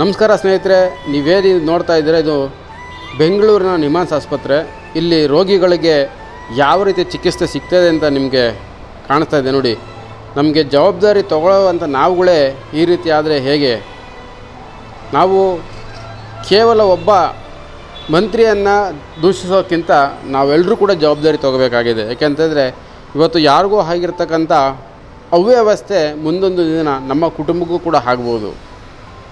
ನಮಸ್ಕಾರ ಸ್ನೇಹಿತರೆ, ನೀವೇನು ನೋಡ್ತಾ ಇದ್ದೀರ? ಇದು ಬೆಂಗಳೂರಿನ ನಿಮಾನ್ಸ್ ಆಸ್ಪತ್ರೆ. ಇಲ್ಲಿ ರೋಗಿಗಳಿಗೆ ಯಾವ ರೀತಿ ಚಿಕಿತ್ಸೆ ಸಿಗ್ತದೆ ಅಂತ ನಿಮಗೆ ಕಾಣಿಸ್ತಾ ಇದೆ ನೋಡಿ. ನಮಗೆ ಜವಾಬ್ದಾರಿ ತಗೊಳ್ಳೋವಂಥ ನಾವುಗಳೇ ಈ ರೀತಿ ಆದರೆ ಹೇಗೆ? ನಾವು ಕೇವಲ ಒಬ್ಬ ಮಂತ್ರಿಯನ್ನು ದೂಷಿಸೋಕ್ಕಿಂತ ನಾವೆಲ್ಲರೂ ಕೂಡ ಜವಾಬ್ದಾರಿ ತಗೋಬೇಕಾಗಿದೆ. ಯಾಕೆಂತಂದರೆ, ಇವತ್ತು ಯಾರಿಗೂ ಆಗಿರ್ತಕ್ಕಂಥ ಅವ್ಯವಸ್ಥೆ ಮುಂದೊಂದು ದಿನ ನಮ್ಮ ಕುಟುಂಬಕ್ಕೂ ಕೂಡ ಆಗ್ಬೋದು.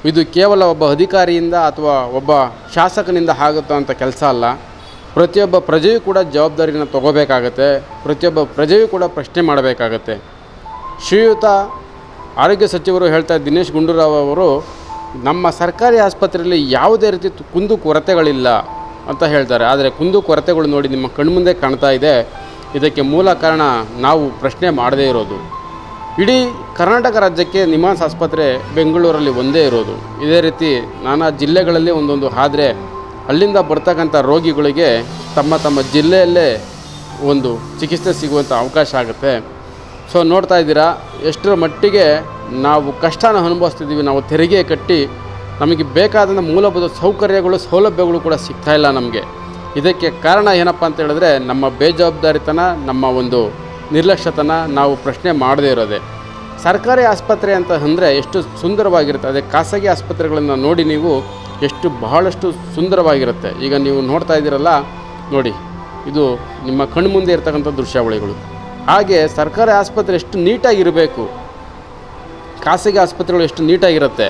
ಇದು ಕೇವಲ ಒಬ್ಬ ಅಧಿಕಾರಿಯಿಂದ ಅಥವಾ ಒಬ್ಬ ಶಾಸಕನಿಂದ ಆಗುತ್ತೋ ಅಂತ ಕೆಲಸ ಅಲ್ಲ. ಪ್ರತಿಯೊಬ್ಬ ಪ್ರಜೆಯೂ ಕೂಡ ಜವಾಬ್ದಾರಿನ ತಗೋಬೇಕಾಗತ್ತೆ. ಪ್ರತಿಯೊಬ್ಬ ಪ್ರಜೆಯೂ ಕೂಡ ಪ್ರಶ್ನೆ ಮಾಡಬೇಕಾಗತ್ತೆ. ಶ್ರೀಯುತ ಆರೋಗ್ಯ ಸಚಿವರು ಹೇಳ್ತಾ ದಿನೇಶ್ ಗುಂಡೂರಾವ್ ಅವರು, ನಮ್ಮ ಸರ್ಕಾರಿ ಆಸ್ಪತ್ರೆಯಲ್ಲಿ ಯಾವುದೇ ರೀತಿ ಕುಂದು ಕೊರತೆಗಳಿಲ್ಲ ಅಂತ ಹೇಳ್ತಾರೆ. ಆದರೆ ಕುಂದು ಕೊರತೆಗಳು ನೋಡಿ ನಿಮ್ಮ ಕಣ್ಮುಂದೆ ಕಾಣ್ತಾ ಇದೆ. ಇದಕ್ಕೆ ಮೂಲ ಕಾರಣ ನಾವು ಪ್ರಶ್ನೆ ಮಾಡದೇ ಇರೋದು. ಇಡೀ ಕರ್ನಾಟಕ ರಾಜ್ಯಕ್ಕೆ ನಿಮಾನ್ಸ್ ಆಸ್ಪತ್ರೆ ಬೆಂಗಳೂರಲ್ಲಿ ಒಂದೇ ಇರೋದು. ಇದೇ ರೀತಿ ನಾನಾ ಜಿಲ್ಲೆಗಳಲ್ಲಿ ಒಂದೊಂದು ಆದರೆ ಅಲ್ಲಿಂದ ಬರ್ತಕ್ಕಂಥ ರೋಗಿಗಳಿಗೆ ತಮ್ಮ ತಮ್ಮ ಜಿಲ್ಲೆಯಲ್ಲೇ ಒಂದು ಚಿಕಿತ್ಸೆ ಸಿಗುವಂಥ ಅವಕಾಶ ಆಗುತ್ತೆ. ಸೊ ನೋಡ್ತಾ ಇದ್ದೀರಾ, ಎಷ್ಟರ ಮಟ್ಟಿಗೆ ನಾವು ಕಷ್ಟನ ಅನುಭವಿಸ್ತಿದ್ದೀವಿ. ನಾವು ತೆರಿಗೆ ಕಟ್ಟಿ ನಮಗೆ ಬೇಕಾದಂಥ ಮೂಲಭೂತ ಸೌಕರ್ಯಗಳು, ಸೌಲಭ್ಯಗಳು ಕೂಡ ಸಿಗ್ತಾ ಇಲ್ಲ ನಮಗೆ. ಇದಕ್ಕೆ ಕಾರಣ ಏನಪ್ಪ ಅಂತ ಹೇಳಿದ್ರೆ ನಮ್ಮ ಬೇಜವಾಬ್ದಾರಿತನ, ನಮ್ಮ ಒಂದು ನಿರ್ಲಕ್ಷ್ಯತನ ನಾವು ಪ್ರಶ್ನೆ ಮಾಡದೇ ಇರೋದೆ. ಸರ್ಕಾರಿ ಆಸ್ಪತ್ರೆ ಅಂತ ಅಂದರೆ ಎಷ್ಟು ಸುಂದರವಾಗಿರುತ್ತೆ. ಅದೇ ಖಾಸಗಿ ಆಸ್ಪತ್ರೆಗಳನ್ನು ನೋಡಿ ನೀವು ಎಷ್ಟು ಬಹಳಷ್ಟು ಸುಂದರವಾಗಿರುತ್ತೆ. ಈಗ ನೀವು ನೋಡ್ತಾ ಇದ್ದೀರಲ್ಲ, ನೋಡಿ, ಇದು ನಿಮ್ಮ ಕಣ್ಣು ಮುಂದೆ ಇರ್ತಕ್ಕಂಥ ದೃಶ್ಯಾವಳಿಗಳು. ಹಾಗೆ ಸರ್ಕಾರಿ ಆಸ್ಪತ್ರೆ ಎಷ್ಟು ನೀಟಾಗಿರಬೇಕು ಖಾಸಗಿ ಆಸ್ಪತ್ರೆಗಳು ಎಷ್ಟು ನೀಟಾಗಿರುತ್ತೆ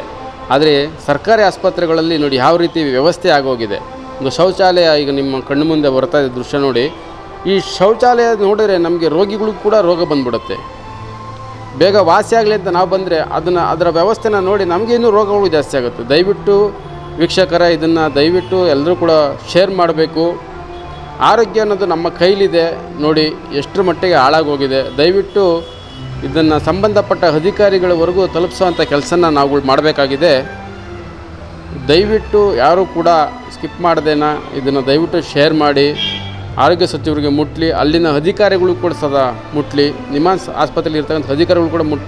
ಆದರೆ ಸರ್ಕಾರಿ ಆಸ್ಪತ್ರೆಗಳಲ್ಲಿ ನೋಡಿ ಯಾವ ರೀತಿ ವ್ಯವಸ್ಥೆ ಆಗೋಗಿದೆ. ಒಂದು ಶೌಚಾಲಯ ಈಗ ನಿಮ್ಮ ಕಣ್ಣು ಮುಂದೆ ಬರ್ತಾ ಇದೆ ದೃಶ್ಯ ನೋಡಿ. ಈ ಶೌಚಾಲಯ ನೋಡಿದ್ರೆ ನಮಗೆ ರೋಗಿಗಳಿಗೂ ಕೂಡ ರೋಗ ಬಂದ್ಬಿಡುತ್ತೆ. ಬೇಗ ವಾಸಿ ಆಗಲಿ ಅಂತ ನಾವು ಬಂದರೆ ಅದನ್ನು, ಅದರ ವ್ಯವಸ್ಥೆನ ನೋಡಿ ನಮಗೆ ಇನ್ನೂ ರೋಗಗಳು ಜಾಸ್ತಿ ಆಗುತ್ತೆ. ದಯವಿಟ್ಟು ವೀಕ್ಷಕರ ಇದನ್ನು ದಯವಿಟ್ಟು ಎಲ್ಲರೂ ಕೂಡ ಶೇರ್ ಮಾಡಬೇಕು. ಆರೋಗ್ಯ ಅನ್ನೋದು ನಮ್ಮ ಕೈಲಿದೆ. ನೋಡಿ ಎಷ್ಟರ ಮಟ್ಟಿಗೆ ಹಾಳಾಗೋಗಿದೆ. ದಯವಿಟ್ಟು ಇದನ್ನು ಸಂಬಂಧಪಟ್ಟ ಅಧಿಕಾರಿಗಳವರೆಗೂ ತಲುಪಿಸುವಂಥ ಕೆಲಸನ ನಾವುಗಳು ಮಾಡಬೇಕಾಗಿದೆ. ದಯವಿಟ್ಟು ಯಾರೂ ಕೂಡ ಸ್ಕಿಪ್ ಮಾಡ್ದೇನ. ಇದನ್ನು ದಯವಿಟ್ಟು ಶೇರ್ ಮಾಡಿ. ಆರೋಗ್ಯ ಸಚಿವರಿಗೆ ಮುಟ್ಲಿ ಅಲ್ಲಿನ ಅಧಿಕಾರಿಗಳು ಕೂಡ ಸದಾ ಮುಟ್ಲಿ ನಿಮಾನ್ಸ್ ಆಸ್ಪತ್ರೆಯಲ್ಲಿ ಇರ್ತಕ್ಕಂಥ ಅಧಿಕಾರಿಗಳು ಕೂಡ ಮುಟ್